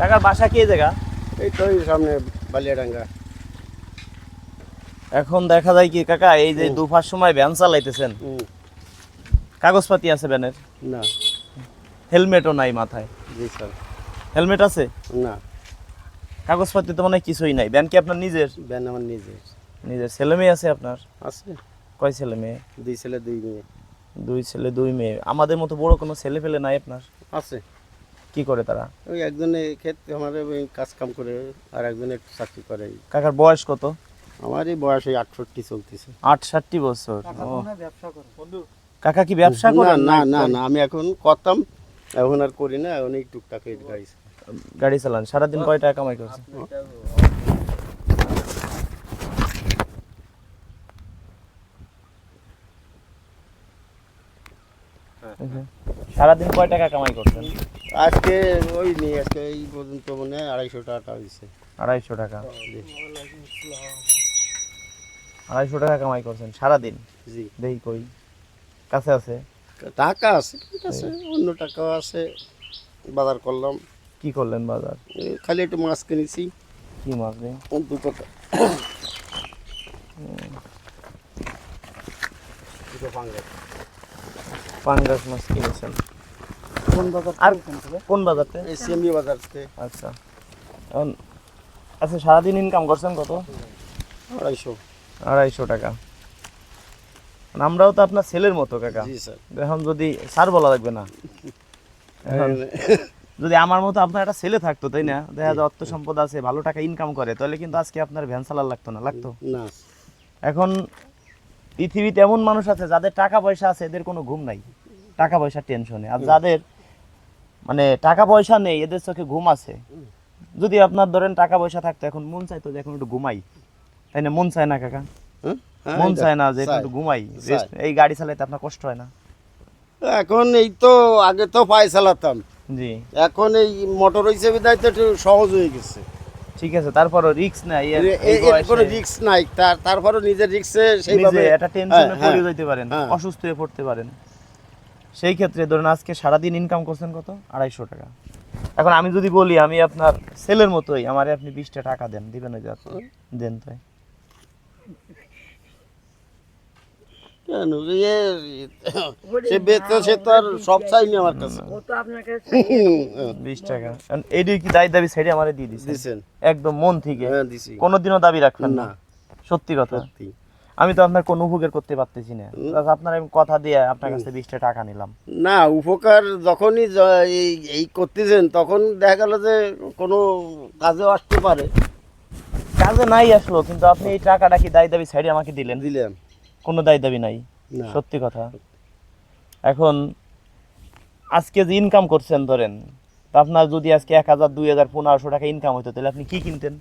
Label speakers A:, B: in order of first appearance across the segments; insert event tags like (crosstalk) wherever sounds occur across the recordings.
A: কাকার বাসা কি জায়গা?
B: এই তো সামনে বালিয়াডাঙ্গা।
A: এখন দেখা যায় কি কাকা এই যে দুপার সময় ভ্যান চালাইতেছেন। কাগজপাতি আছে ভ্যানের?
B: না।
A: হেলমেটও নাই মাথায়।
B: জি স্যার।
A: হেলমেট আছে?
B: না।
A: কাগজপাতি তো মানে কিছুই নাই। ভ্যান কি আপনার নিজের?
B: ব্যান আমার নিজের।
A: নিজের। ছেলে মেয়ে আছে আপনার?
B: আছে।
A: কয় ছেলে মেয়ে?
B: দুই ছেলে দুই মেয়ে।
A: দুই ছেলে দুই মেয়ে। আমাদের মতো বড় কোনো ছেলে পেলে নাই আপনার?
B: আছে।
A: কি করে তারা?
B: ওই একজনে ক্ষেত্রে আমার ওই কাজ কাম করে আর একজনে একটু চাকরি করে।
A: কাকার বয়স কত?
B: আমার এই বয়স ওই আটষট্টি চলতেছে।
A: আটষট্টি বছর। ও। কাকা কি ব্যবসা
B: না
A: করেন
B: না না? না আমি এখন করতাম এখন আর করি না এখন এই টুকটাক এই গাড়ি
A: গাড়ি চালান। সারাদিন কয় টাকা কামাই করছে সারাদিন কয় টাকা কামাই করছেন?
B: আজকে ওই নিয়ে আজকে এই পর্যন্ত মনে হয় আড়াইশো টাকা হয়েছে
A: আড়াইশো টাকা। আড়াইশো টাকা কামাই করছেন সারাদিন?
B: জি।
A: দেখি কই? কাছে আছে?
B: টাকা আছে ঠিক আছে অন্য টাকাও আছে বাজার করলাম।
A: কি করলেন বাজার?
B: খালি একটু মাছ কিনেছি।
A: কি মাছ নেই
B: দুটো দুটো পাঙ্গাস।
A: মাছ কিনেছেন? আর কোন বাজারতে
B: এই সিএমবি বাজার
A: আচ্ছা। এখন আচ্ছা সারাদিন ইনকাম করছেন কত?
B: আড়াইশো।
A: আড়াইশো টাকা। মানে আমরাও তো আপনার ছেলের মতো কাকা।
B: জি
A: এখন যদি স্যার বলা লাগবে না? এখন যদি আমার মতো আপনার একটা ছেলে থাকতো তাই না? দেখা যায় অর্থ সম্পদ আছে ভালো টাকা ইনকাম করে তাহলে কিন্তু আজকে আপনার ভ্যান চালার লাগতো না লাগতো?
B: না
A: এখন পৃথিবীতে এমন মানুষ আছে যাদের টাকা পয়সা আছে এদের কোনো ঘুম নাই। টাকা পয়সার টেনশনে আর যাদের মানে টাকা পয়সা নেই এদের চোখে ঘুম আছে। যদি আপনার ধরেন টাকা পয়সা থাকতো এখন মন চাইতো যে এখন একটু ঘুমাই। তাই না? মন চায় না কাকা।
B: হ্যাঁ?
A: মন চায় না যে একটু ঘুমাই। এই গাড়ি চালাইতে আপনার কষ্ট হয় না?
B: এখন এই তো আগে তো পায়ে চালাতাম।
A: জি।
B: এখন এই মোটর হয়েছে দায়িত্ব একটু সহজ হয়ে গেছে।
A: ঠিক আছে তারপরও রিস্ক নাই
B: কোনো রিস্ক নাই তার তারপরও নিজের রিস্কে সেইভাবে
A: টেনশনে
B: হ্যাঁ,
A: পড়ে
B: হ্যাঁ,
A: যেতে পারেন
B: হ্যাঁ।
A: অসুস্থ হয়ে পড়তে পারেন সেই ক্ষেত্রে ধরুন আজকে সারাদিন ইনকাম করছেন কত আড়াইশো টাকা এখন আমি যদি বলি আমি আপনার সেলের মতোই আমারে আপনি বিশটা টাকা দেন দিবেন ওই যে? দেন তাই
B: কেন? এ সে বেচতে সে তো আর সব চাইনি আমার কাছে।
A: বিশ টাকা। কারণ কি দায় দাবি আমারে দিয়ে
B: দিছেন।
A: একদম মন থেকে।
B: হ্যাঁ দিছি।
A: কোনোদিনও দাবি রাখবেন না। সত্যি কথা।
B: সত্যি।
A: আমি তো আপনার কোনো উপকার করতে পারতেছি না। আপনার আমি কথা দিয়ে আপনার কাছে বিশটা টাকা নিলাম।
B: না উপকার যখনই এই এই করতেছেন তখন দেখা গেল যে কোনো কাজেও আসতে পারে।
A: কাজে নাই আসলো কিন্তু আপনি এই টাকাটা কি দায় দাবি ছেড়ে আমাকে দিলেন?
B: দিলাম
A: কোনো দায় দাবি নাই। সত্যি কথা। এখন আজকে যে ইনকাম করছেন ধরেন তা আপনার যদি আজকে এক হাজার দুই হাজার পনেরোশো টাকা ইনকাম হতো তাহলে আপনি কি কিনতেন?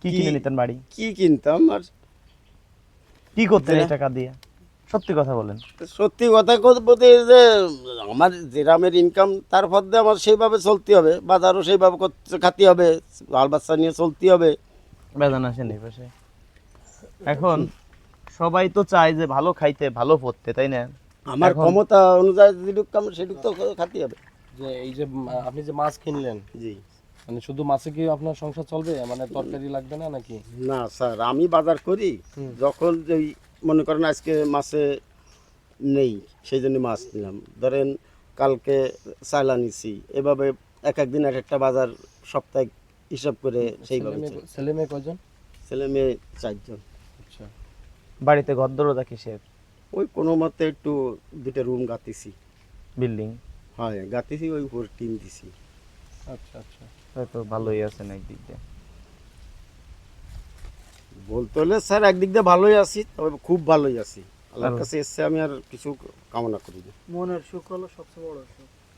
A: কি কিনে নিতেন বাড়ি?
B: কি কিনতাম আর?
A: কি করতেন এই টাকা দিয়ে? সত্যি কথা বলেন।
B: সত্যি কথা বলতে যে আমার যেরামের ইনকাম তার মধ্যে আমার সেইভাবে চলতে হবে বাজারও সেইভাবে করতে খাতে হবে বাল বাচ্চা নিয়ে চলতে হবে।
A: বেদান আসেন এই পাশে। এখন সবাই তো চায় যে ভালো খাইতে ভালো পড়তে তাই না?
B: আমার ক্ষমতা অনুযায়ী যেটুক কাম সেটুক তো খাতে হবে।
C: যে এই যে আপনি যে মাছ কিনলেন
B: জি।
C: মানে শুধু মাছে কি আপনার সংসার চলবে? মানে তরকারি লাগবে না নাকি?
B: না স্যার আমি বাজার করি যখন ওই মনে করেন আজকে মাছে নেই সেই জন্য মাছ নিলাম। ধরেন কালকে চালা নিছি এভাবে এক একদিন এক একটা বাজার সপ্তাহে হিসাব করে সেইভাবে
C: ছেলে মেয়ে- কয়জন?
B: ছেলে মেয়ে চারজন।
A: বাড়িতে ঘর দরজা কিসের?
B: ওই কোনো মতে একটু দুটো রুম গাতিছি
A: বিল্ডিং?
B: হয় গাতিছি ওই উপর টিন দিছি।
C: আচ্ছা আচ্ছা।
A: হয়তো ভালোই আছেন একদিক দিয়ে।
B: বলতে হলে স্যার একদিক দিয়ে ভালোই আছি তবে খুব ভালোই আছি। আল্লাহর কাছে এসে আমি আর কিছু কামনা করি না।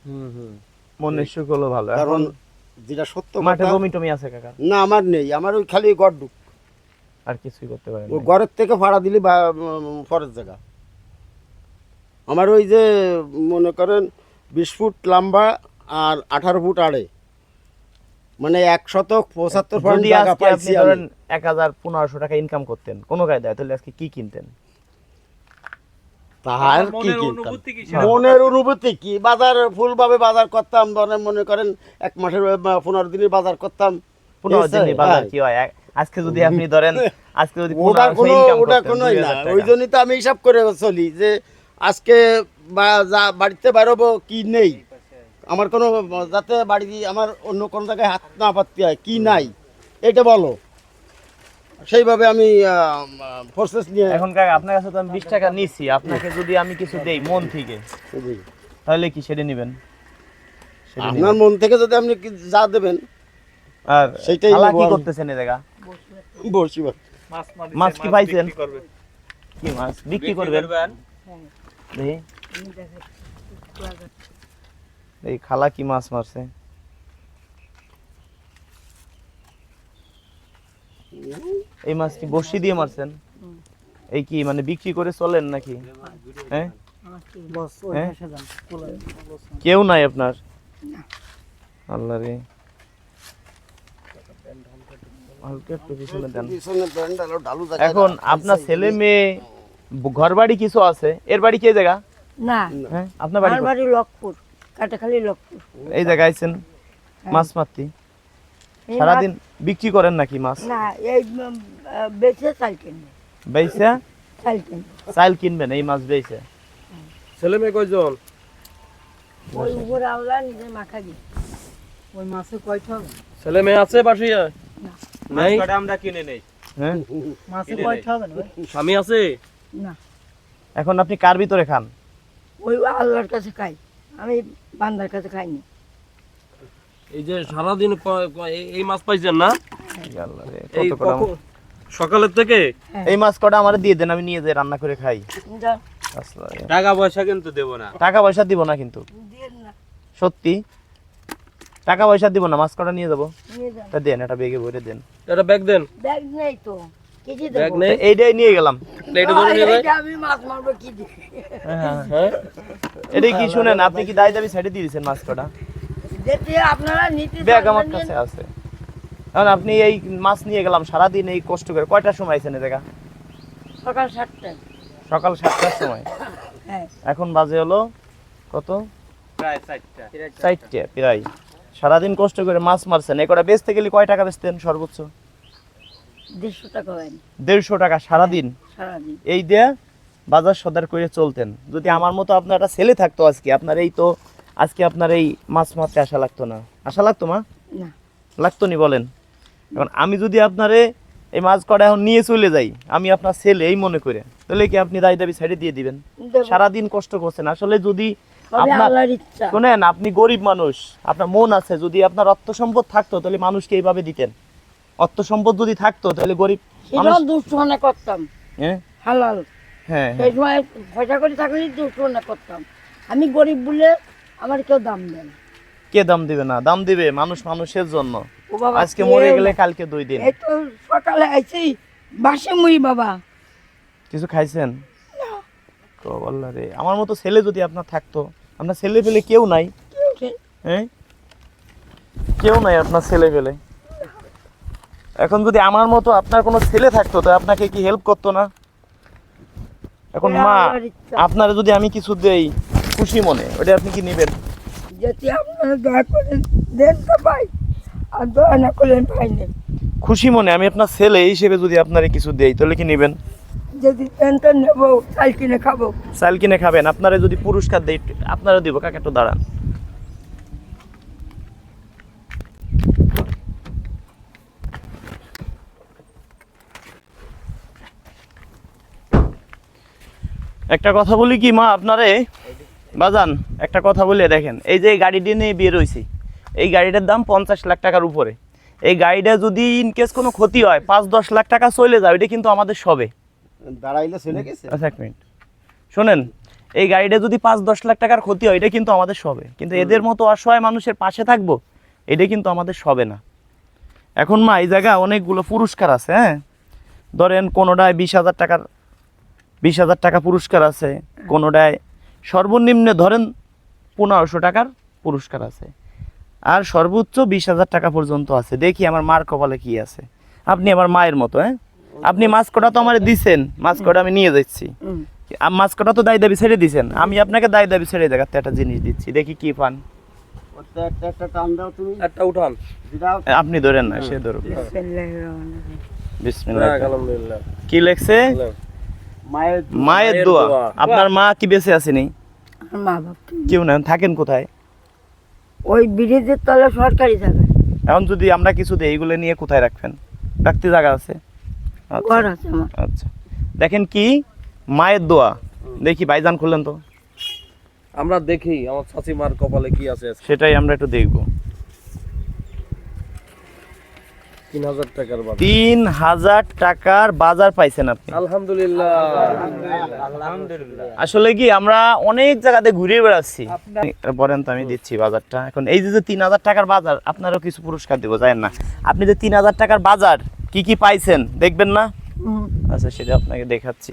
C: হুম হুম।
A: মনের সুখ হলো ভালো।
B: কারণ যেটা সত্য
A: মাঠে জমি টমি আছে কাকা?
B: না আমার নেই আমার ওই খালি গড় ঢুক
A: আর কিছুই করতে পারেন
B: ওই ঘরের থেকে ভাড়া দিলি বা ফরের জায়গা? আমার ওই যে মনে করেন বিশ ফুট লম্বা আর আঠারো ফুট আড়ে। মানে এক শতক পঁচাত্তর
A: ধরেন এক হাজার পনেরোশো টাকা ইনকাম করতেন কোনো কায়দায় তাহলে আজকে কি কিনতেন?
B: তার কি
D: মনের
B: কিনতাম?
D: অনুভূতি কি
B: মনের অনুভূতি কি? বাজার ফুলভাবে বাজার করতাম মানে মনে করেন এক মাসের পনেরো দিনের বাজার করতাম।
A: পনেরো? দিনই বাজার
B: হ্যাঁ।
A: কি হয়? আজকে যদি আপনি ধরেন আজকে যদি
B: ওটা কোনো ওটা কোনো না। ওই জন্যই তো আমি হিসাব করে চলি যে আজকে বা বাড়িতে বেরোবো কি নেই? আমার কোনো যাতে বাড়ি আমার অন্য কোনো জায়গায় হাত না পাততে হয় কি নাই? এটা বলো। সেইভাবে আমি প্রসেস নিয়ে
A: এখন কাকা আপনার কাছে তো আমি বিশ টাকা নিছি আপনাকে যদি আমি কিছু দেই মন থেকে তাহলে কি সেটা নেবেন।
B: আপনার মন থেকে যদি আপনি যা দেবেন
A: আর
B: সেটাই
A: কি করতেছেন এ জায়গা?
B: বসি
D: মাছ।
A: কি পাইছেন? কি মাছ বিক্রি করবেন? এই খালা কি মাছ মারছে? এই মাছ কি বসি দিয়ে মারছেন? এই কি মানে বিক্রি করে চলেন নাকি? হ্যাঁ? হ্যাঁ? কেউ নাই আপনার? আল্লাহ রে। হালকা একটু পিছনে দেন। এখন আপনার ছেলে মেয়ে ঘর বাড়ি কিছু আছে? এর বাড়ি কে জায়গা?
E: না
A: হ্যাঁ আপনার বাড়ি
E: বাড়ি লক্ষপুর কাটাখালি লক্ষপুর
A: এই জায়গায় আইছেন? মাছ মারতি? সারাদিন বিক্রি করেন নাকি মাছ?
E: না এই বেচে চাল কিনবে
A: বেইছে
E: চাল কিনবে
A: চাল কিনবেন এই মাছ বেইছে
C: ছেলে মেয়ে কয়জন?
E: ওই উপরে আওলা নিজে মাখা দিয়ে। ওই মাছে কয়টা
C: ছেলে মেয়ে আছে পাশে নাই?
D: আমরা কিনে নেই।
A: হ্যাঁ?
E: মাছে
D: কিনে
E: কয়টা হবে না
C: স্বামী আছে?
E: না।
A: এখন আপনি কার ভিতরে খান?
E: ওই আল্লাহর কাছে খাই। আমি বান্দার কাছে খাইনি।
C: এই যে সারাদিন এই- মাছ পাইছেন না? সকালের থেকে?
A: এই মাছ কটা আমার দিয়ে দেন আমি নিয়ে যাই রান্না করে খাই।
D: টাকা পয়সা কিন্তু দেবো না।
A: টাকা পয়সা দিব না কিন্তু। সত্যি? টাকা পয়সা দিব না মাছ কটা নিয়ে যাব।
E: নিয়ে যান
A: দেন এটা বেগে ভরে দেন।
C: এটা ব্যাগ দেন।
E: ব্যাগ নেই তো
C: ব্যাগ নেই?
A: এইটাই নিয়ে গেলাম।
C: এটা ধরে নিয়ে যায়
E: আমি মাছ মারবো কি দিয়ে?
C: হ্যাঁ
A: এটাই কি শুনেন আপনি কি দায় দাবি সাইডে দিয়ে দিয়েছেন মাছ কটা?
E: যেতে আপনারা নিতে
A: ব্যাগ আমার কাছে আছে। এখন আপনি এই মাছ নিয়ে গেলাম সারাদিন এই কষ্ট করে কয়টার সময় আইছেন জায়গা?
E: সকাল সাতটায়
A: সকাল সাতটার সময়?
E: হ্যাঁ।
A: এখন বাজে হলো কত?
D: প্রায় চারটা।
A: চারটে প্রায়। সারাদিন কষ্ট করে মাছ মারছেন। এই কটা বেচতে গেলে কয় টাকা বেচতেন সর্বোচ্চ?
E: দেড়শো টাকা
A: দেড়শো টাকা সারাদিন?
E: সারাদিন।
A: এই দিয়ে বাজার সদার করে চলতেন। যদি আমার মতো আপনার একটা ছেলে থাকতো আজকে আপনার এই তো আজকে আপনার এই মাছ মারতে আশা লাগতো না। আশা লাগতো মা? লাগতো নি বলেন। এখন আমি যদি আপনারে এই মাছ কটা এখন নিয়ে চলে যাই আমি আপনার ছেলে এই মনে করে তাহলে কি আপনি দায় দাবি সাইডে দিয়ে দিবেন? সারাদিন কষ্ট করছেন। আসলে যদি শোনেন আপনি গরিব মানুষ। আপনার মন আছে যদি আপনার অর্থ সম্পদ থাকতো তাহলে মানুষকে এইভাবে দিতেন। অর্থ সম্পদ যদি থাকতো তাহলে গরিব
E: করতাম।
A: হ্যাঁ
E: হালাল।
A: হ্যাঁ
E: সেই সময় পয়সা করে থাকলে দুষ্টমনে করতাম। আমি গরিব বলে আমার কেউ দাম দেয় না।
A: কে দাম দিবে না? দাম দিবে মানুষ মানুষের জন্য। আজকে মরে গেলে কালকে দুই দিন।
E: এই তো সকালে আইছি বাসে মুই বাবা।
A: কিছু খাইছেন? তো আল্লাহ রে আমার মতো ছেলে যদি আপনার থাকতো আপনার ছেলে পেলে কেউ নাই?
E: কেউ
A: হ্যাঁ? কেউ নাই আপনার ছেলে পেলে এখন যদি আমার মতো আপনার কোনো ছেলে থাকতো তো আপনাকে কি হেল্প করতো না? এখন মা। আপনারা যদি আমি কিছু দেই খুশি মনে ওটা আপনি কি নেবেন?
E: যদি আপনারা দয়া করে দেন তো ভাই আর দয়া না করলেন ভাই
A: খুশি মনে আমি আপনার ছেলে হিসেবে যদি আপনারে কিছু দেই তাহলে কি নেবেন?
E: যদি নেব কিনে খাব।
A: কিনে খাবেন, আপনারা যদি পুরস্কার দেই আপনারা দিব, কাকা, একটু দাঁড়ান। একটা কথা বলি কি, মা, আপনারে? বাজান, একটা কথা বলে দেখেন, এই যে গাড়িটি নিয়ে বিয়ে হয়েছি এই গাড়িটার দাম পঞ্চাশ লাখ টাকার উপরে। এই গাড়িটা যদি ইনকেস কোনো ক্ষতি হয়, পাঁচ দশ লাখ টাকা চলে যায় ওইটা কিন্তু আমাদের সবে।
B: দাঁড়াইলে চলে গেছে?
A: আচ্ছা এক মিনিট। শোনেন এই গাড়িটা যদি পাঁচ দশ লাখ টাকার ক্ষতি হয় এটা কিন্তু আমাদের সবে। কিন্তু এদের মতো অসহায় মানুষের পাশে থাকব এটা কিন্তু আমাদের সবে না। এখন মা এই জায়গায় অনেকগুলো পুরস্কার আছে হ্যাঁ? ধরেন কোনোটায় বিশ হাজার টাকার বিশ হাজার টাকা পুরস্কার আছে কোনোটায় সর্বনিম্ন ধরেন পনেরোশো টাকার পুরস্কার আছে। আর সর্বোচ্চ বিশ হাজার টাকা পর্যন্ত আছে। দেখি আমার মার কপালে কি আছে। আপনি আমার মায়ের মতো হ্যাঁ? আপনি মাছ কটা তো আমার দিছেন মাছ কটা আমি নিয়ে যাচ্ছি। মাছ কটা তো দায় দাবি ছেড়ে দিছেন। আমি আপনাকে দায় দাবি ছেড়ে দেখাতে একটা জিনিস দিচ্ছি দেখি কি পান।
B: একটা
C: উঠান।
A: আপনি ধরেন না সে ধরুন
E: বিসমিল্লাহির রহমানির রহিম।
A: বিসমিল্লাহ।
C: যাক, আলহামদুলিল্লাহ।
A: কি লেখছে?
B: মায়ের
A: দোয়া। আপনার মা কি বেঁচে আসেনি?
E: আমার মা বাপ
A: কেউ না থাকেন কোথায়?
E: ওই ব্রিজের তলে সরকারি জায়গা
A: এখন যদি আমরা কিছু দিই এইগুলো নিয়ে কোথায় রাখবেন? রাখতে জায়গা আছে?
E: ঘর আছে আমার।
A: আচ্ছা। দেখেন কি? মায়ের দোয়া। দেখি ভাইজান খুললেন তো।
C: আমরা দেখি আমার চাচিমার কপালে কি আছে
A: সেটাই আমরা একটু দেখব।
C: তিন হাজার টাকার বাজার।
A: তিন হাজার টাকার বাজার পাইছেন আপনি।
C: আলহামদুলিল্লাহ।
D: আলহামদুলিল্লাহ।
A: আসলে কি আমরা অনেক জায়গাতে ঘুরে বেড়াচ্ছি। বলেন তো আমি দিচ্ছি বাজারটা। এখন এই যে যে তিন হাজার টাকার বাজার আপনারও কিছু পুরস্কার দেবো জানেন না। আপনি যে তিন হাজার টাকার বাজার কি কি পাইছেন? দেখবেন না? আচ্ছা সেটা আপনাকে দেখাচ্ছি।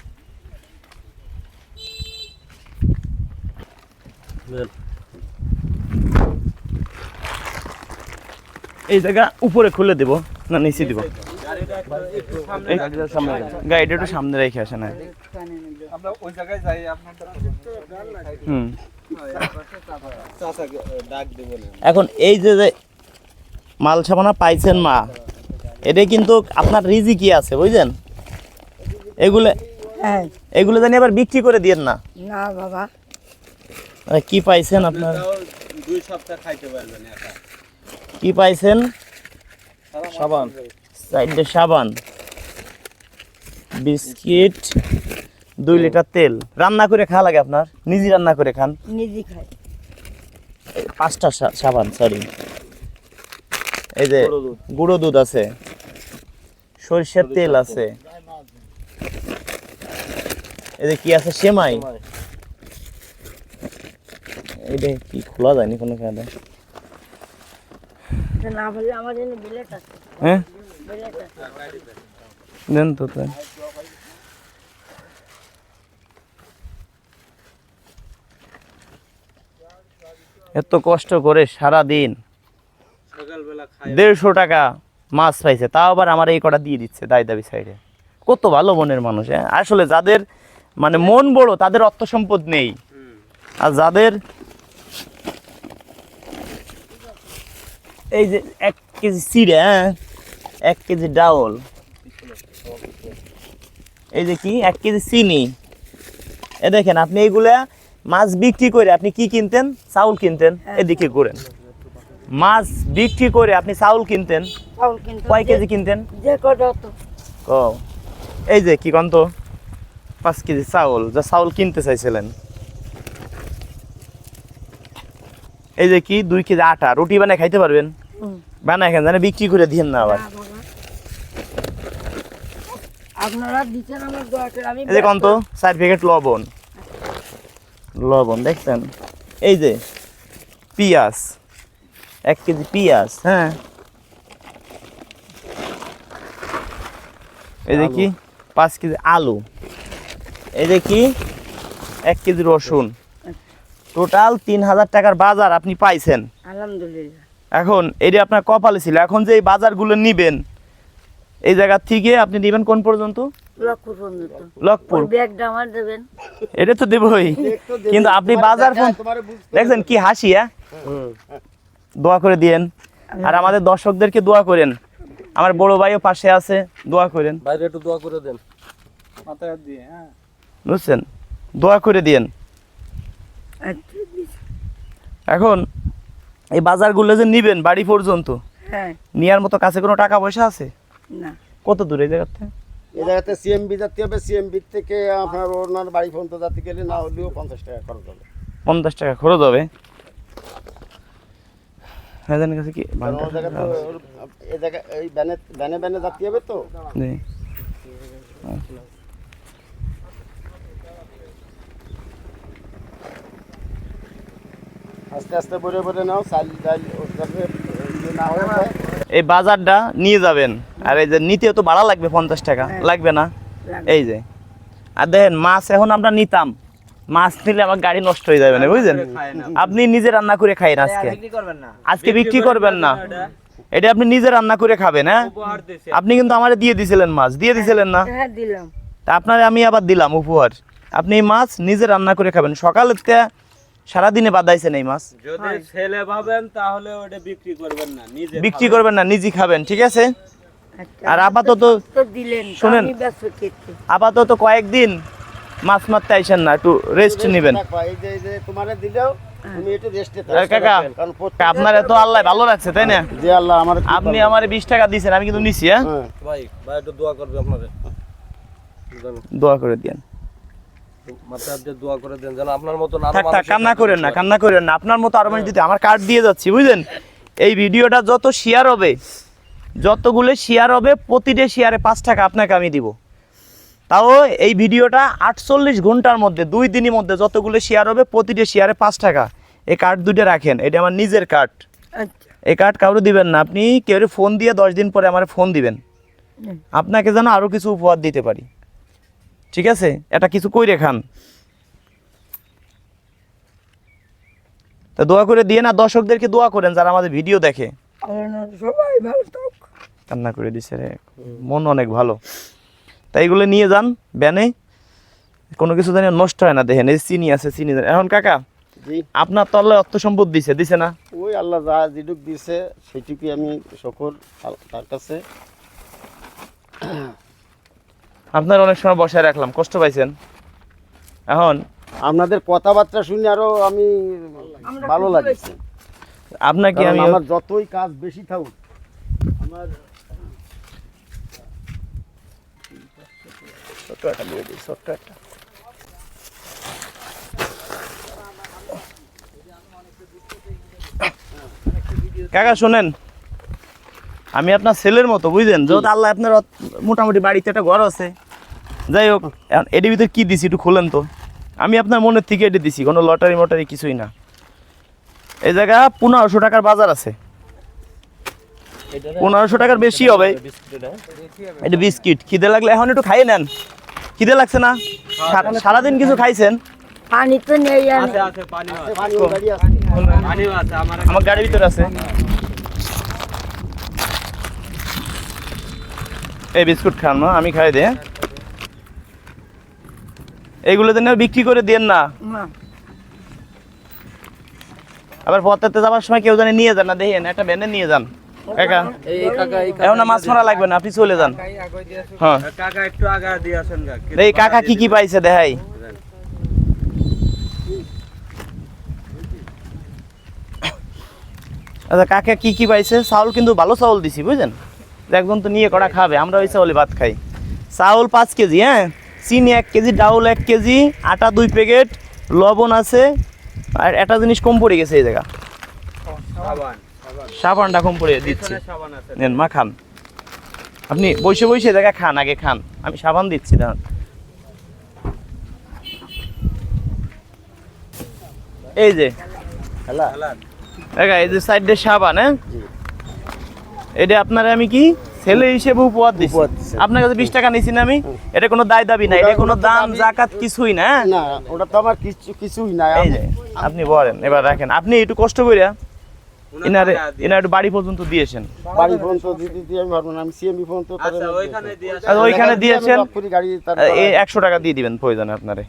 A: এই জায়গা উপরে খুলে দেব না নিচে দিব? এই গাড়িটা একটু সামনে রেখে আসে না
D: আমরা ওই জায়গায় যাই আপনার
A: হুম।
D: চাচাকে ডাক দেবো না।
A: এখন এই যে যে মাল সামানা পাইছেন মা এটা কিন্তু আপনার রিজি কি আছে বুঝলেন? এগুলো
E: হ্যাঁ।
A: এগুলো জানি আবার বিক্রি করে দিয়েন না।
E: না বাবা।
A: কি পাইছেন আপনার?
D: দুই সপ্তাহ খাইতে পারবেন একা
A: কি পাইছেন?
C: সাবান।
A: চারটে সাবান। বিস্কিট দুই লিটার তেল। রান্না করে খাওয়া লাগে আপনার? নিজে রান্না করে খান।
E: নিজে খাই।
A: পাঁচটা সাবান সরি এই যে গুঁড়ো দুধ আছে। সরিষার তেল আছে। এই যে কি আছে? সেমাই। এটা কি খোলা যায়নি কোনো
E: আছে।
A: হ্যাঁ? দেন তো তাই। এত কষ্ট করে সারা দিন দেড়শো টাকা মাছ পাইছে, তাও আবার আমার এই কটা দিয়ে দিচ্ছে দায় দাবি সাইডে। কত ভালো মনের মানুষ হ্যাঁ? আসলে যাদের মানে মন বড়, তাদের অর্থ সম্পদ নেই। আর যাদের এই যে এক কেজি চিড়ে হ্যাঁ? এক কেজি ডাউল। এই যে কি? এক কেজি চিনি। এ দেখেন, আপনি এইগুলা মাছ বিক্রি করে আপনি কি কিনতেন? চাউল কিনতেন, এদিকে করেন। মাছ বিক্রি করে আপনি চাউল কিনতেন?
E: চাউল
A: কয় কেজি কিনতেন?
E: যে কটা তো
A: ও এই যে কি কন্ত পাঁচ কেজি চাউল যা চাউল কিনতে চাইছিলেন। এই যে কি? দুই কেজি আটা রুটি বানায় খাইতে পারবেন। বানায় খান জানে বিক্রি করে দিয়েন না আবার।
E: আপনারা দিচ্ছেন আমার দোয়া করে আমি
A: এই যে কন্ত চার প্যাকেট লবণ। লবণ দেখছেন? এই যে পিঁয়াজ। এক কেজি পিঁয়াজ। হ্যাঁ। এই দেখি পাঁচ কেজি আলু। এই দেখি এক কেজি রসুন। টোটাল তিন হাজার টাকার বাজার আপনি পাইছেন।
E: আলহামদুলিল্লাহ।
A: এখন এটা আপনার কপালে ছিল। এখন যে এই বাজারগুলো নিবেন এই জায়গা থেকে আপনি নিবেন কোন পর্যন্ত? লকপুর এটা তো দেবই। কিন্তু আপনি বাজার দেখছেন কি হাসি হ্যাঁ? দোয়া করে দিয়েন। আর আমাদের দর্শকদেরকে দোয়া করেন। আমার বড় ভাইও পাশে আছে দোয়া করেন।
C: বাইরে একটু দোয়া করে দেন।
D: মাথায় দিয়ে হ্যাঁ।
A: বুঝছেন? দোয়া করে দিয়েন। এখন এই বাজারগুলো যে নিবেন বাড়ি পর্যন্ত
E: হ্যাঁ।
A: নেওয়ার মতো কাছে কোনো টাকা পয়সা আছে?
E: না।
A: কত দূরে এই জায়গাতে?
B: এই জায়গাতে সিএমবি যাতে হবে সিএমবি থেকে আপনার ওনার বাড়ি পর্যন্ত যাতে গেলে না হলেও পঞ্চাশ টাকা খরচ হবে।
A: পঞ্চাশ টাকা খরচ হবে। হাজারের কাছে কি
B: ভ্যানে ভ্যানে যাতে হবে? তো?
A: জি।
B: আস্তে আস্তে ভরে ভরে নাও চাল ডাল না হয়ে
A: এই বাজারটা নিয়ে যাবেন। আর এই যে নিতেও তো ভাড়া লাগবে পঞ্চাশ টাকা। লাগবে না? এই যে। আর দেখেন মাছ এখন আমরা নিতাম। মাছ নিলে আমার গাড়ি নষ্ট হয়ে যাবে না বুঝলেন? আপনি নিজে রান্না করে খাইন আজকে।
D: না।
A: আজকে বিক্রি করবেন না। এটা। আপনি নিজে রান্না করে খাবেন হ্যাঁ? আপনি কিন্তু আমারে দিয়ে দিছিলেন মাছ দিয়ে দিছিলেন না?
E: হ্যাঁ দিলাম।
A: তা আপনারে আমি আবার দিলাম উপহার। আপনি এই মাছ নিজে রান্না করে খাবেন। সকালের থেকে সারাদিনে বাদাইছেন এই মাছ।
D: যদি ছেলে ভাবেন তাহলে ওটা বিক্রি করবেন না নিজে
A: বিক্রি করবেন না নিজে খাবেন ঠিক আছে?
E: আচ্ছা,
A: আর আপাতত
E: তো দিলেন তো
A: শোনেন।
E: আমি ব্যস্ত ক্ষেত্রে
A: আপাতত কয়েকদিন মাছ মারতে আইসেন না একটু রেস্ট নেবেন।
B: দেখো, এই যে এই যে তোমারে দিলেও তুমি একটু রেস্টে
A: আরে কাকা
B: কারণ প্রত্যেক-
A: আপনার এত আল্লাহ ভালো রাখছে তাই না?
B: যে আল্লাহ আমার
A: আপনি আমার বিশ টাকা দিয়েছেন আমি কিন্তু নিছি হ্যাঁ?
B: হ্যাঁ।
C: ভাই ভাই একটু দোয়া
A: করে দিয়েন কান্না করেন না কান্না করেন না আপনার মতো আরও মানুষ দিতে আমার কার্ড দিয়ে যাচ্ছি বুঝলেন? এই ভিডিওটা যত শেয়ার হবে যতগুলো শেয়ার হবে প্রতিটা শেয়ারে পাঁচ টাকা আপনাকে আমি দিব। তাও এই ভিডিওটা আটচল্লিশ ঘণ্টার মধ্যে দুই দিনের মধ্যে যতগুলো শেয়ার হবে প্রতিটা শেয়ারে পাঁচ টাকা। এই কার্ড দুইটা রাখেন এটা আমার নিজের কার্ড
E: আচ্ছা।
A: এই কার্ড কাউরে দিবেন না আপনি কেউ ফোন দিয়ে দশ দিন পরে আমার ফোন দিবেন। আপনাকে যেন আরও কিছু উপহার দিতে পারি। ঠিক আছে? এটা কিছু কই রেখান তা দোয়া করে দিয়ে না দর্শকদেরকে দোয়া করেন যারা আমাদের ভিডিও দেখে।
E: সবাই ভালো থাক।
A: কান্না করে দিছে রে মন অনেক ভালো। তাই এগুলো নিয়ে যান ব্যানে। কোনো কিছু জানি নষ্ট হয় না দেখেন এই চিনি আছে চিনি এখন কাকা
B: জি।
A: আপনার তল্লে অর্থ সম্পদ দিছে দিছে না?
B: ওই আল্লাহ যা যেটুক দিছে সেটুকুই আমি শকর আল- তার কাছে।
A: আপনার অনেক সময় বসায় রাখলাম কষ্ট পাইছেন। এখন
B: আপনাদের কথাবার্তা শুনে আরও আমি ভালো লাগছে।
A: আপনাকে আমি
B: আমার যতই কাজ বেশি থাকুক আমার
A: ছোট্ট একটা দিয়ে দিই ছোট্ট একটা কাকা শোনেন আমি আপনার ছেলের মতো বুঝলেন? যেহেতু আল্লাহ আপনার মোটামুটি বাড়িতে একটা ঘর আছে যাই হোক এটির ভিতরে কী দিছি একটু খোলেন তো। আমি আপনার মনের থেকে এটি দিছি কোনো লটারি মটারি কিছুই না। এই জায়গা পনেরোশো টাকার বাজার আছে। পনেরোশো টাকার বেশি হবে।
C: এটা?
A: এটা বিস্কিট খিদে লাগলে এখন একটু খাইয়ে নেন। খিদে লাগছে না? সারাদিন কিছু খাইছেন?
E: পানি তো নেই
D: আছে আছে পানিও আছে।
B: পানি গাড়ি আছে
D: পানিও আছে আমার
A: আমার গাড়ির ভিতরে আছে। এই বিস্কুট খান মা আমি খাই দে। এইগুলো যেন বিক্রি করে দেন না।
E: না,
A: আবার পথেতে যাওয়ার সময় কেউ জানি নিয়ে যান না দেখেন একটা ভ্যানে নিয়ে যান। একা? এখন মাছ মারা লাগবে না, আপনি চলে যান। হ্যাঁ।
D: কাকা একটু আগা দিয়ে আসেন
A: এই কাকা কি কি পাইছে দেখাই। আচ্ছা কাকা কি কি পাইছে? চাউল কিন্তু ভালো চাউল দিছি, বুঝলেন? একজন তো নিয়ে করা খাবে, আমরা ওই চাউলে ভাত খাই। চাউল পাঁচ কেজি হ্যাঁ? চিনি এক কেজি, ডাউল এক কেজি, আটা দুই প্যাকেট, লবণ আছে। আর একটা জিনিস কম পড়ে গেছে এই জায়গা। সাবানটা কম পড়ে দিচ্ছি। নেন মা খান। আপনি বসে বসে জায়গায় খান আগে খান। আমি সাবান দিচ্ছি দাঁড়ান। এই যে। দেখা এই যে সাইডে সাবান হ্যাঁ? এটা আপনারে আমি কি? ছেলে হিসেবে উপহার দিচ্ছি আপনার কাছে বিশ টাকা নিছি না আমি? এটা কোনো দায় দাবি না এটা কোনো দাম জাকাত কিছুই না হ্যাঁ?
B: ওটা তো আমার কিছু কিছুই
A: যে আপনি বলেন এবার রাখেন। আপনি একটু কষ্ট করিয়া
D: উনার
A: ইনারে ইনার একটু বাড়ি পর্যন্ত দিয়েছেন।
B: বাড়ি ফোন তো দিতে আমি পারব না আমি সিএমবি ফোন তো
D: আচ্ছা ওইখানে
A: আচ্ছা, ওইখানে দিয়েছেন? এই একশো টাকা দিয়ে দিবেন প্রয়োজনে আপনারে।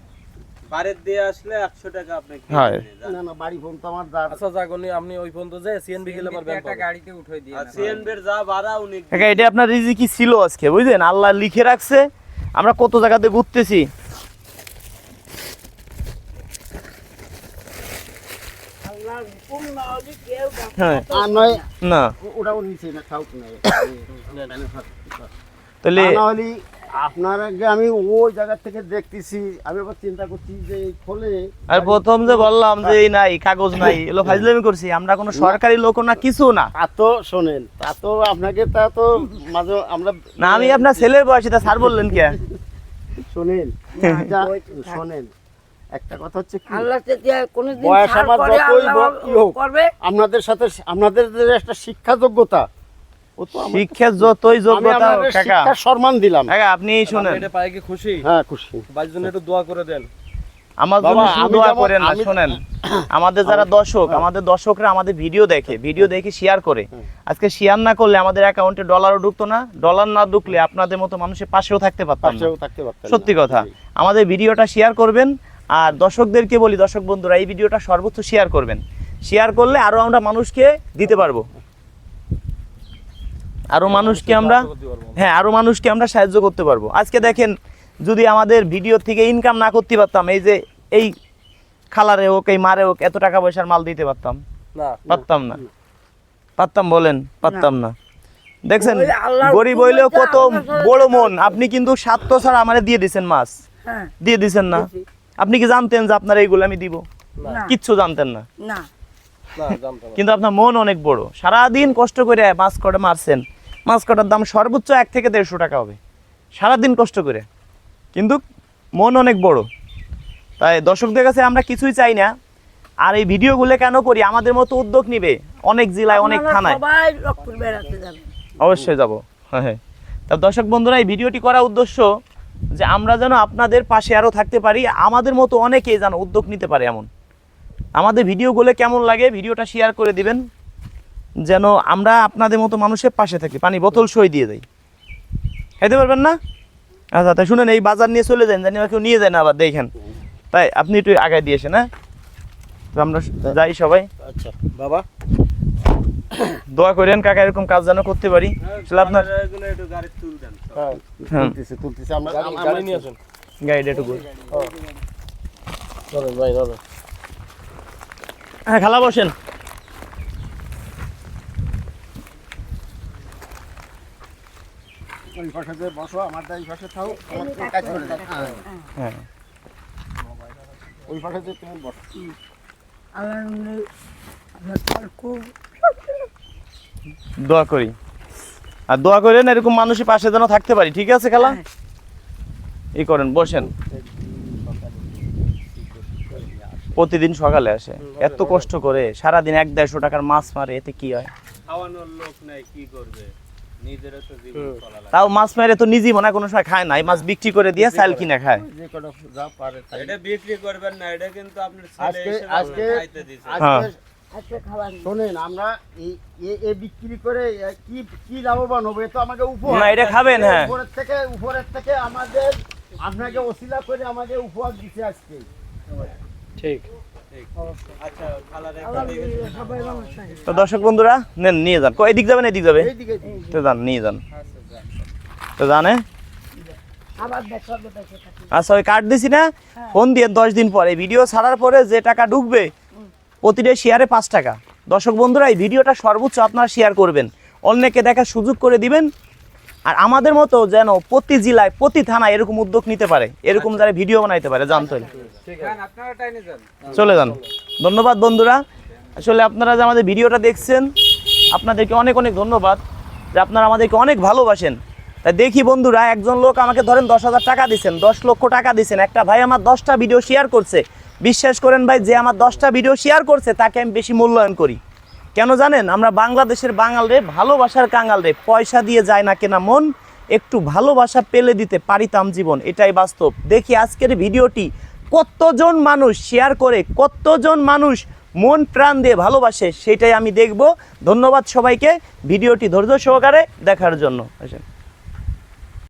D: বাড়ির দিয়ে আসলে একশো টাকা আপনি
A: হয়।
B: না না বাড়ি ফোন তো আমার
C: আচ্ছা জাগনি আপনি ওই পর্যন্ত যে সিএনবি খেলে পারবেন
D: আর সিএনবির যা ভাড়া উনি
A: এটা আপনার রিজিকি ছিল আজকে বুঝলেন? আল্লাহ লিখে রাখছে আমরা কত জায়গাতে ঘুরতেছি
E: আল্লাহর হুকুম না হলে কেউ গাছ
A: হ্যাঁ। না।
B: নিচে না খাও (coughs)
A: তাহলে
B: হলে আপনার আগে আমি ওই জায়গা থেকে দেখতেছি আমি আবার চিন্তা করছি যে খোলে
A: আর প্রথম যে বললাম যে এই নাই কাগজ নাই ফাজলামি করছি আমরা কোনো সরকারি লোক না কিছু না।
B: তা তো শোনেন তা তো আপনাকে তা তো মাঝে আমরা
A: না আমি আপনার ছেলের বয়সী তা স্যার বললেন কে?
B: শোনেন। (laughs) শোনেন। একটা কথা হচ্ছে কি?
E: আল্লাহ কোনোদিন
B: বয়স আমার যতই হোক।
E: করবে।
B: আপনাদের সাথে আপনাদের একটা শিক্ষা যোগ্যতা ও তো আমার-
A: শিক্ষার যতই যোগ্যতা
B: আপনাদের সম্মান দিলাম।
A: আপনি শোনেন।
C: এটা পায়ে কি খুশি?
B: হ্যাঁ খুশি।
C: বাইর জন্য একটু দোয়া করে দেন।
A: আমার জন্য দোয়া করেন না
B: আমি- (coughs)
A: আমাদের যারা দর্শক আমাদের দর্শকরা আমাদের ভিডিও দেখে ভিডিও দেখে শেয়ার করে। আজকে শেয়ার না করলে আমাদের অ্যাকাউন্টে ডলারও ঢুকতো না। ডলার না ঢুকলে আপনাদের মতো মানুষের পাশেও থাকতে পারতাম সত্যি কথা। আমাদের ভিডিওটা শেয়ার করবেন। আর দর্শকদেরকে বলি দর্শক বন্ধুরা এই ভিডিওটা সর্বোচ্চ শেয়ার করবেন। শেয়ার করলে আরও আমরা মানুষকে দিতে পারব। আরও মানুষকে আমরা হ্যাঁ আরও মানুষকে আমরা সাহায্য করতে পারব। আজকে দেখেন যদি আমাদের ভিডিও থেকে ইনকাম না করতে পারতাম এই যে এই খালারে হোক এই মারে হোক এত টাকা পয়সার মাল দিতে পারতাম।
C: না
A: পারতাম না। পারতাম বলেন পারতাম না। দেখছেন গরিব হইলেও কত বড় মন। আপনি কিন্তু স্বার্থ ছাড়া আমারে দিয়ে দিছেন মাছ।
E: হ্যাঁ।
A: দিয়ে দিছেন না। আপনি কি জানতেন যে আপনার এইগুলো আমি দিব? কিচ্ছু জানতেন না।
E: না।
C: না জানতাম না।
A: কিন্তু আপনার মন অনেক বড়। সারাদিন কষ্ট করে মাছ কটা মারছেন। মাছ কটার দাম সর্বোচ্চ এক থেকে দেড়শো টাকা হবে। সারাদিন কষ্ট করে। কিন্তু মন অনেক বড়। তাই দর্শকদের কাছে আমরা কিছুই চাই না। আর এই ভিডিওগুলো কেন করি? আমাদের মতো উদ্যোগ নিবে অনেক জেলায় অনেক থানায়। অবশ্যই যাব। হ্যাঁ হ্যাঁ। তা দর্শক বন্ধুরা এই ভিডিওটি করার উদ্দেশ্য যে আমরা যেন আপনাদের পাশে আরও থাকতে পারি, আমাদের মতো অনেকেই যেন উদ্যোগ নিতে পারে এমন। আমাদের ভিডিওগুলো কেমন লাগে ভিডিওটা শেয়ার করে দিবেন, যেন আমরা আপনাদের মতো মানুষের পাশে থাকি। পানি বোতল সই দিয়ে দেই। খাইতে পারবেন না? আচ্ছা তাই শুনেন, এই বাজার নিয়ে চলে যান, জানি কেউ নিয়ে যায় না আবার, দেখেন। তাই আপনি একটু আগায় দিয়েছেন হ্যাঁ? তো আমরা যাই সবাই।
B: আচ্ছা বাবা।
A: দোয়া করেন কাকা এরকম কাজ যেন করতে পারি। আসলে আপনার
D: আপনারা এগুলো একটু গাড়ি তুলতেন
B: হ্যাঁ
A: হ্যাঁ।
B: তুলতেছি তুলতেছি আমরা
C: গাড়ি- নিয়ে আসুন।
A: গাইড একটু।
C: চলেন ভাই চলেন।
A: হ্যাঁ খালা বসেন।
B: ওই পাশে বসো আমার এই পাশে থাও আমার তো কাজ করে হ্যাঁ।
A: হ্যাঁ।
B: ওই পাশে যে তুমি বসো।
E: আমার আপনার খুব
A: দোয়া করি। আর দোয়া করেন এরকম মানুষের পাশে যেন থাকতে পারি ঠিক আছে খালা?
E: হ্যাঁ।
A: ই করেন বসেন। প্রতিদিন সকালে আসে। এত কষ্ট করে সারাদিন এক দেড়শো টাকার মাছ মারে এতে কি হয়?
D: খাওয়ানোর লোক নাই কি করবে? নিজেরও তো জীবন চলা লাগে।
A: তাও মাছ মেরে তো নিজেই মনে হয় কোনো সময় খায় না এই মাছ বিক্রি করে দিয়ে চাল কিনে খায়।
B: যে কটা যা পারে তাই।
D: এটা বিক্রি করবেন না এটা কিন্তু আপনার
B: আজকে আজকে
A: হ্যাঁ।
B: শোনেন আমরা এই এ- এ বিক্রি করে কি কি লাভবান হবে? এ তো আমাকে উপহার
A: না এটা খাবেন হ্যাঁ।
B: উপরের থেকে উপরের থেকে আমাদের আপনাকে ওসিলা করে আমাকে উপহার দিতে আজকে।
C: ঠিক।
D: আচ্ছা।
A: তো দর্শক বন্ধুরা নেন নিয়ে যান। কো এদিক যাবেন এদিক যাবে তো যান নিয়ে যান। তো জানে
E: থাকি
A: আচ্ছা ওই কার্ড দিছি না? ফোন দিয়ে দশ দিন পরে ভিডিও ছাড়ার পরে যে টাকা ঢুকবে প্রতিটা শেয়ারে পাঁচ টাকা। দর্শক বন্ধুরা এই ভিডিওটা সর্বোচ্চ আপনারা শেয়ার করবেন। অন্যকে দেখার সুযোগ করে দিবেন। আর আমাদের মতো যেন প্রতি জেলায় প্রতি থানায় এরকম উদ্যোগ নিতে পারে এরকম যারা ভিডিও বানাইতে পারে জানতো
D: যান
A: চলে যান। ধন্যবাদ বন্ধুরা। আসলে আপনারা যে আমাদের ভিডিওটা দেখছেন আপনাদেরকে অনেক অনেক ধন্যবাদ যে আপনারা আমাদেরকে অনেক ভালোবাসেন। তাই দেখি বন্ধুরা একজন লোক আমাকে ধরেন দশ হাজার টাকা দিচ্ছেন দশ লক্ষ টাকা দিচ্ছেন একটা ভাই আমার দশটা ভিডিও শেয়ার করছে। বিশ্বাস করেন ভাই, যে আমার দশটা ভিডিও শেয়ার করছে, তাকে আমি বেশি মূল্যায়ন করি। কেন জানেন? আমরা বাংলাদেশের বাঙাল রে, ভালোবাসার কাঙাল রে, পয়সা দিয়ে যায় না কেনা মন, একটু ভালোবাসা পেলে দিতে পারিতাম জীবন, এটাই বাস্তব। দেখি আজকের ভিডিওটি কতজন মানুষ শেয়ার করে, কতজন মানুষ মন প্রাণ দিয়ে ভালোবাসে, সেটাই আমি দেখব। ধন্যবাদ সবাইকে ভিডিওটি ধৈর্য সহকারে দেখার জন্য। আসেন।